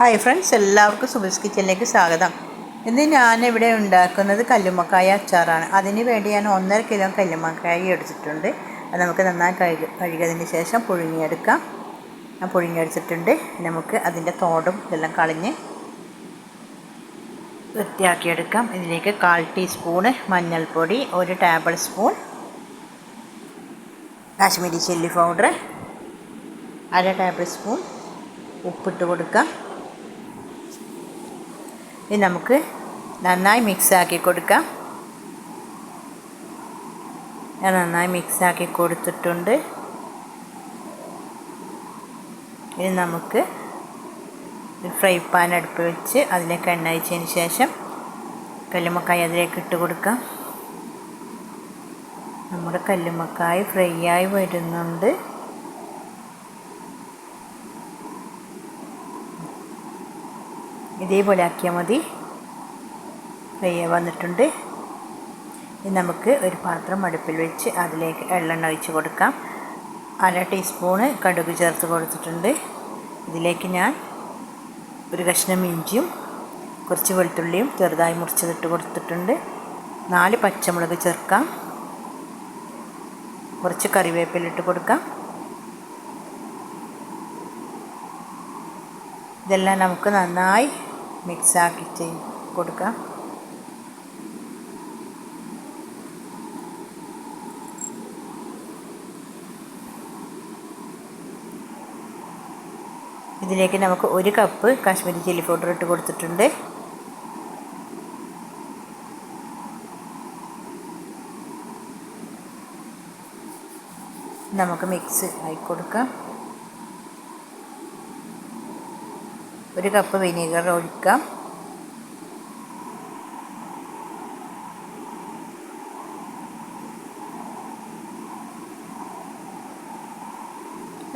Hi friends എല്ലാവർക്കും സുബിസ് കിച്ചനിലേക്ക് സ്വാഗതം. ഇന്ന് ഞാനിവിടെ ഉണ്ടാക്കുന്നത് കല്ലുമക്കായ അച്ചാറാണ്. അതിന് വേണ്ടി ഞാൻ ഒന്നര കിലോ കല്ലുമക്കായ എടുത്തിട്ടുണ്ട്. അത് നമുക്ക് നന്നായി കഴുകി കഴുകിയതിന് ശേഷം പുഴുങ്ങിയെടുക്കാം. ഞാൻ പുഴുങ്ങിയെടുത്തിട്ടുണ്ട്. നമുക്ക് അതിന്റെ തോടും ഇതെല്ലാം കളഞ്ഞ് വൃത്തിയാക്കിയെടുക്കാം. ഇതിലേക്ക് കാൽ ടീസ്പൂണ് മഞ്ഞൾപ്പൊടി ഒരു table spoon Kashmiri chilli powder അര ടേബിൾ സ്പൂൺ ഉപ്പിട്ട് കൊടുക്കാം. ഇത് നമുക്ക് നന്നായി മിക്സാക്കി കൊടുക്കാം. ഞാൻ നന്നായി മിക്സാക്കി കൊടുത്തിട്ടുണ്ട്. ഇനി നമുക്ക് ഫ്രൈ പാൻ അടുപ്പ് വെച്ച് അതിലേക്ക് എണ്ണ ഒഴിച്ചതിന് ശേഷം കല്ലുമ്മക്കായ അതിലേക്ക് ഇട്ട് കൊടുക്കാം. നമ്മുടെ കല്ലുമ്മക്കായ ഫ്രൈ ആയി വരുന്നുണ്ട്. ഇതേപോലെ ആക്കിയാൽ മതി. ഫ്രൈ വന്നിട്ടുണ്ട്. ഇനി നമുക്ക് ഒരു പാത്രം അടുപ്പിൽ വെച്ച് അതിലേക്ക് എള്ളെണ്ണ ഒഴിച്ച് കൊടുക്കാം. അര ടീസ്പൂണ് കടുക് ചേർത്ത് കൊടുത്തിട്ടുണ്ട്. ഇതിലേക്ക് ഞാൻ ഒരു കഷ്ണം ഇഞ്ചിയും കുറച്ച് വെളുത്തുള്ളിയും ചെറുതായി മുറിച്ചതിട്ട് കൊടുത്തിട്ടുണ്ട്. നാല് പച്ചമുളക് ചേർക്കാം. കുറച്ച് കറിവേപ്പിലിട്ട് കൊടുക്കാം. ഇതെല്ലാം നമുക്ക് നന്നായി മിക്സാക്കി കൊടുക്കാം. ഇതിലേക്ക് നമുക്ക് ഒരു കപ്പ് കാശ്മീരി ചില്ലി പൗഡർ ഇട്ട് കൊടുത്തിട്ടുണ്ട്. നമുക്ക് മിക്സ് ആയി കൊടുക്കാം. ഒരു കപ്പ് വിനീഗർ ഒഴിക്കാം.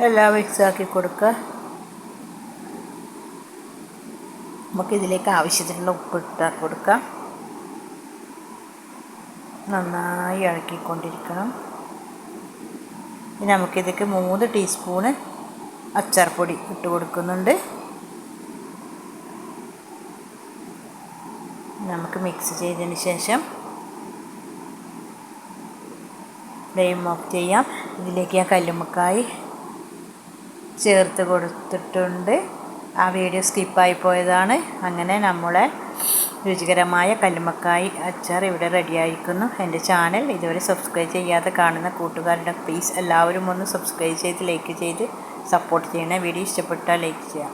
എല്ലാം മിക്സാക്കി കൊടുക്കുക. നമുക്ക് ഇതിലേക്ക് ആവശ്യത്തിനുള്ള ഉപ്പ് ഇട്ട് കൊടുക്കാം. നന്നായി ഇളക്കിക്കൊണ്ടിരിക്കണം. ഇനി നമുക്കിതൊക്കെ മൂന്ന് ടീസ്പൂണ് അച്ചാർപ്പൊടി ഇട്ട് കൊടുക്കുന്നുണ്ട്. നമുക്ക് മിക്സ് ചെയ്തതിന് ശേഷം ഫ്ലെയിം ഓഫ് ചെയ്യാം. ഇതിലേക്ക് ഞാൻ കല്ലുമ്മക്കായി ചേർത്ത് കൊടുത്തിട്ടുണ്ട്. ആ വീഡിയോ സ്കിപ്പായി പോയതാണ്. അങ്ങനെ നമ്മളെ രുചികരമായ കല്ലുമ്മക്കായി അച്ചാർ ഇവിടെ റെഡിയായിരിക്കുന്നു എന്റെ ചാനൽ ഇതുവരെ സബ്സ്ക്രൈബ് ചെയ്യാതെ കാണുന്ന കൂട്ടുകാരുടെ പ്ലീസ് എല്ലാവരും ഒന്ന് സബ്സ്ക്രൈബ് ചെയ്ത് ലൈക്ക് ചെയ്ത് സപ്പോർട്ട് ചെയ്യണേ. വീഡിയോ ഇഷ്ടപ്പെട്ടാൽ ലൈക്ക് ചെയ്യാം.